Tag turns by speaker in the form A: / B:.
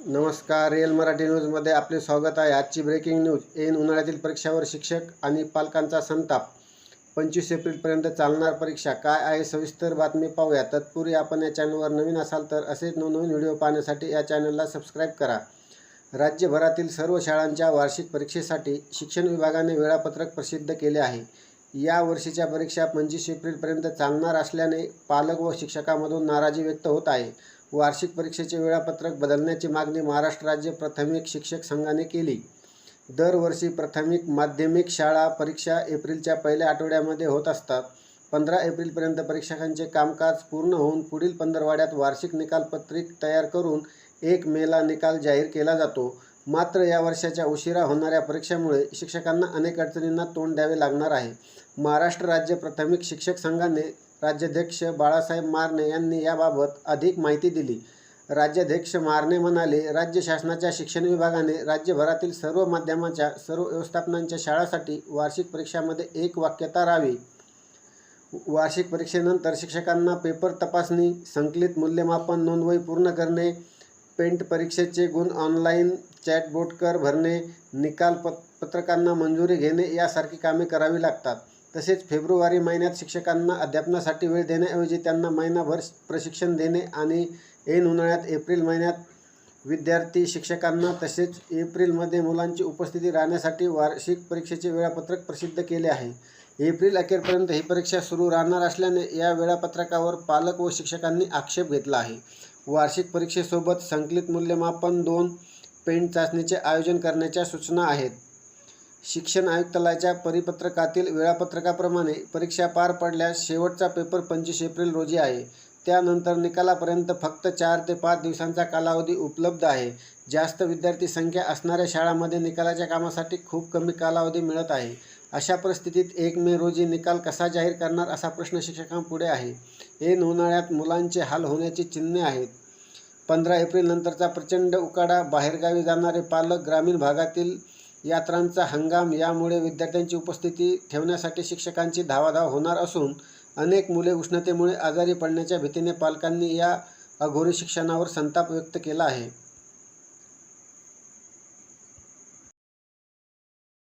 A: नमस्कार रिअल मराठी न्यूजमध्ये आपले स्वागत आहे. आजची ब्रेकिंग न्यूज ऐन उन्हाळ्यातील परीक्षावर शिक्षक आणि पालकांचा संताप. पंचवीस एप्रिलपर्यंत चालणार परीक्षा. काय आहे सविस्तर बातमी पाहूया. तत्पूर्वी आपण या चॅनलवर नवीन असाल तर असेच नवनवीन व्हिडिओ पाहण्यासाठी या चॅनलला सबस्क्राईब करा. राज्यभरातील सर्व शाळांच्या वार्षिक परीक्षेसाठी शिक्षण विभागाने वेळापत्रक प्रसिद्ध केले आहे. या वर्षीच्या परीक्षा पंचवीस एप्रिलपर्यंत चालणार असल्याने पालक व शिक्षकांमधून नाराजी व्यक्त होत आहे. वार्षिक परीक्षेचे वेळापत्रक बदलण्याची मागणी महाराष्ट्र राज्य प्राथमिक शिक्षक संघाने केली. दरवर्षी प्राथमिक माध्यमिक शाळा परीक्षा एप्रिलच्या पहिल्या आठवड्यामध्ये होत असतात. पंधरा एप्रिलपर्यंत परीक्षकांचे कामकाज पूर्ण होऊन पुढील पंधरवाड्यात वार्षिक निकालपत्रिक तयार करून एक मेला निकाल जाहीर केला जातो. मात्र या वर्षाच्या उशिरा होणाऱ्या परीक्षेमुळे शिक्षकांना अनेक अडचणींना तोंड द्यावे लागणार आहे. महाराष्ट्र राज्य प्राथमिक शिक्षक संघाने राज्याध्यक्ष बाळासाहेब मारणे यांनी याबाबत अधिक माहिती दिली. राज्याध्यक्ष मारणे म्हणाले राज्य शासनाच्या शिक्षण विभागाने राज्यभरातील सर्व माध्यमाच्या सर्व व्यवस्थापनांच्या शाळांसाठी वार्षिक परीक्षामध्ये एक वाक्यता राहावी. वार्षिक परीक्षेनंतर शिक्षकांना पेपर तपासणी संकलित मूल्यमापन नोंदवही पूर्ण करणे पेंट परीक्षेचे गुण ऑनलाईन चॅटबोट कर भरणे निकाल पत पत्रकांना मंजुरी घेणे यासारखी कामे करावी लागतात. तसेच फेब्रुवारी महिन्यात शिक्षकांना अध्यापनासाठी वेळ देण्याऐवजी त्यांना महिनाभर प्रशिक्षण देणे आणि ऐन उन्हाळ्यात एप्रिल महिन्यात विद्यार्थी शिक्षकांना तसेच एप्रिलमध्ये मुलांची उपस्थिती राहण्यासाठी वार्षिक परीक्षेचे वेळापत्रक प्रसिद्ध केले आहे. एप्रिल अखेरपर्यंत ही परीक्षा सुरू राहणार असल्याने या वेळापत्रकावर पालक व शिक्षकांनी आक्षेप घेतला आहे. वार्षिक परीक्षेसोबत संकलित मूल्यमापन दोन पेंट चाचणीचे आयोजन करण्याच्या सूचना आहेत. शिक्षण आयुक्तालयाच्या परिपत्रकातील वेळापत्रकाप्रमाणे परीक्षा पार पडल्यास शेवटचा पेपर पंचवीस एप्रिल रोजी आहे. त्यानंतर निकालापर्यंत फक्त चार ते पाच दिवसांचा कालावधी उपलब्ध आहे. जास्त विद्यार्थी संख्या असणाऱ्या शाळांमध्ये निकालाच्या कामासाठी खूप कमी कालावधी मिळत आहे. अशा परिस्थितीत एक मे रोजी निकाल कसा जाहीर करणार असा प्रश्न शिक्षकांपुढे आहे. ऐन उन्हाळ्यात मुलांचे हाल होण्याची चिन्हे आहेत. पंधरा एप्रिलनंतरचा प्रचंड उकाडा बाहेरगावी जाणारे पालक ग्रामीण भागातील यात्रांचा हंगाम यामुळे विद्यार्थ्यांची उपस्थिती ठेवण्यासाठी शिक्षकांची धावाधाव होणार असून अनेक मुले उष्णतेमुळे आजारी पडण्याच्या भीतीने पालकांनी या अघोरी शिक्षणावर संताप व्यक्त केला आहे.